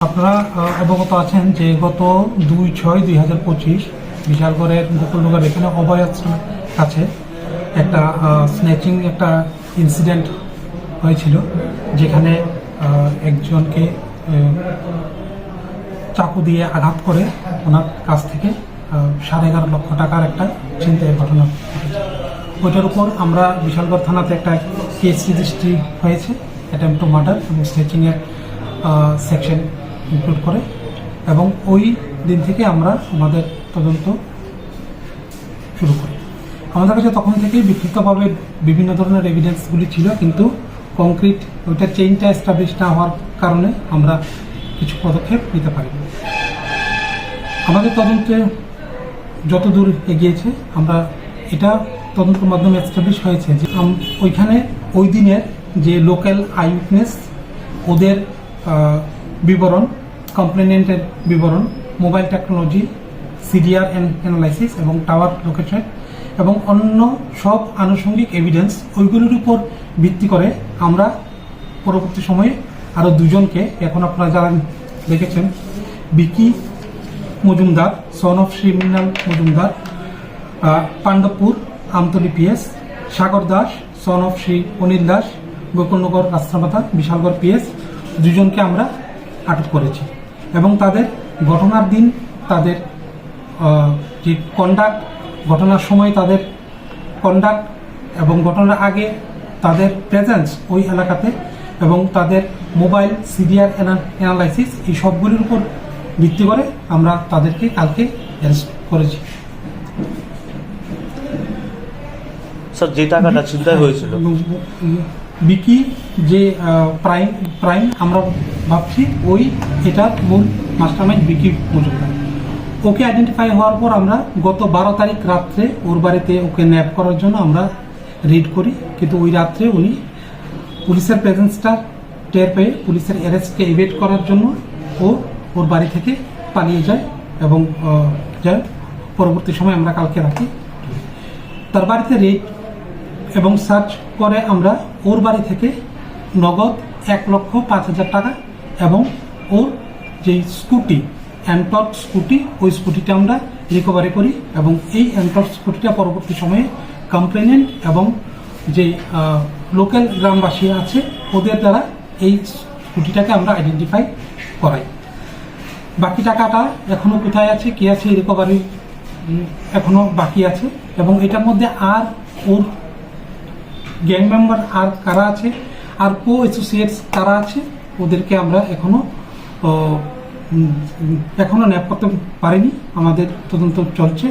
আপনারা অবগত আছেন যে গত দুই ছয় দুই হাজার পঁচিশ বিশালগড়ের গোকুলনগর এখানে অভয় কাছে একটা স্ন্যাচিং একটা ইনসিডেন্ট হয়েছিল, যেখানে একজনকে চাকু দিয়ে আঘাত করে ওনার কাছ থেকে সাড়ে এগারো লক্ষ টাকার একটা চিন্তায় ঘটনা ওইটার উপর আমরা বিশালগড় থানাতে একটা কেস রেজিস্ট্রি হয়েছে অ্যাটেম্প টু মার্ডার এবং স্নেচিংয়ের সেকশন ইনক্লুড করে এবং ওই দিন থেকে আমরা আমাদের তদন্ত শুরু করি। আমাদের কাছে তখন থেকেই বিক্ষিপ্তভাবে বিভিন্ন ধরনের এভিডেন্সগুলি ছিল, কিন্তু কংক্রিট ওইটা চেইনটা এস্টাবলিশ না হওয়ার কারণে আমরা কিছু পদক্ষেপ নিতে পারি আমাদের তদন্তে যত দূর এগিয়েছে, আমরা এটা তদন্তের মাধ্যমে এস্টাবলিশ হয়েছে যে ওইখানে ওই দিনের যে লোকাল আই উইটনেস ওদের বিবরণ কমপ্লেনেন্টের বিবরণ, মোবাইল টেকনোলজি, সিডিআর অ্যানালাইসিস এবং টাওয়ার লোকেশন এবং অন্য সব আনুষঙ্গিক এভিডেন্স ওইগুলির উপর ভিত্তি করে আমরা পরবর্তী সময়ে আরও দুজনকে, এখন আপনারা যারা দেখেছেন, Vicky Majumdar, son of Shri Mrinal Majumdar Pandabpur, Amtali PS, Sagar Das, son of Shri Anil Das, Gokulnagar Rastamata, Bishalgarh PS, দুজনকে আমরা আটক করেছি। এবং তাদের ঘটনার দিন তাদের যে কন্ডাক্ট ঘটনার সময় তাদের কন্ডাক্ট এবং ঘটনার আগে তাদের প্রেজেন্স ওই এলাকাতে এবং তাদের মোবাইল সিডিআর অ্যানালাইসিস এই সবগুলির উপর ভিত্তি করে আমরা তাদেরকে কালকে অ্যারেস্ট করেছি। স্যার যে টাকাটা চিন্তায় হয়েছিল? এবং বিকি যে প্রাইম প্রাইম আমরা ভাবছি, ওই এটার মূল মাস্টারমাইন্ড বিকি মজুমদার। ওকে আইডেন্টিফাই হওয়ার পর আমরা গত বারো তারিখ রাত্রে ওর বাড়িতে ওকে ন্যাপ করার জন্য আমরা রেড করি। কিন্তু ওই রাত্রে উনি পুলিশের প্রেজেন্সটা টের পেয়ে পুলিশের অ্যারেস্টকে এভেট করার জন্য ও ওর বাড়ি থেকে পালিয়ে যায় এবং যায় পরবর্তী সময় আমরা কালকে রাখি তার বাড়িতে রেড এবং সার্চ করে আমরা ওর বাড়ি থেকে নগদ এক লক্ষ পাঁচ হাজার টাকা এবং ওর যে স্কুটি অ্যান্টক স্কুটি, ওই স্কুটিটা আমরা রিকভারি করি এবং এই অ্যান্টক স্কুটিটা পরবর্তী সময়ে কমপ্লেনেন্ট এবং যে লোকাল গ্রামবাসী আছে, ওদের দ্বারা এই স্কুটিটাকে আমরা আইডেন্টিফাই করাই। বাকি টাকাটা এখনও কোথায় আছে, কী আছে রিকভারি এখনও বাকি আছে এবং এটার মধ্যে আর ওর গ্যাং মেম্বার আর কারা আছে, আর কো অ্যাসোসিয়েটস কারা আছে, ওদেরকে আমরা এখনও এখনও এখনও ন্যাপ করতে পারিনি। আমাদের তদন্ত চলছে।